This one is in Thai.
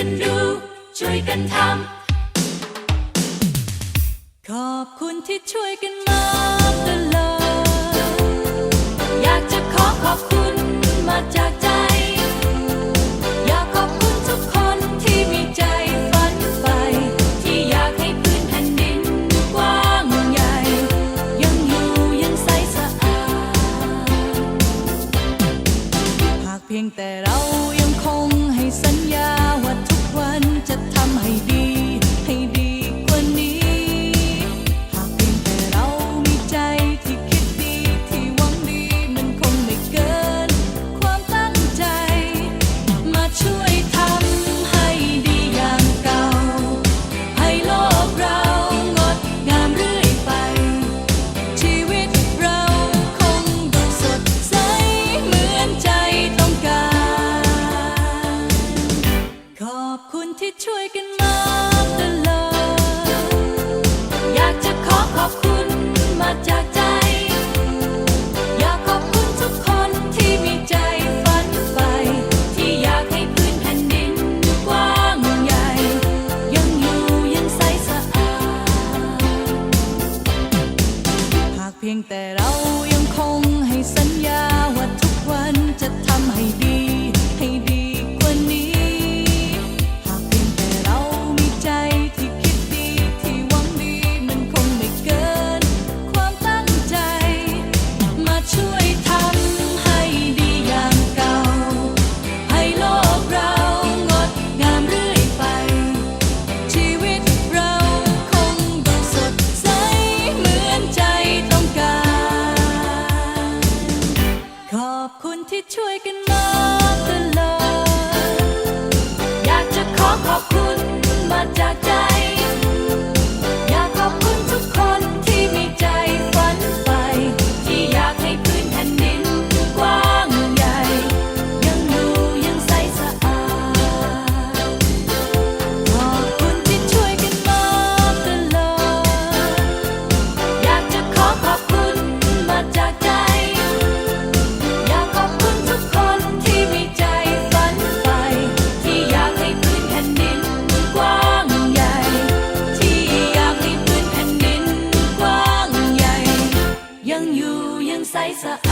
ันดู ช่วยกันทำ ขอบคุณที่ช่วยกันมาตลอด อยากจะขอขอบคุณมาจากใจ อยากขอบคุณทุกคนที่มีใจฝันใฝ่ที่อยากให้พื้นแผ่นดินกว้างใหญ่ ยังอยู่ยังใสสะอาด หากเพียงแต่ what can I sai.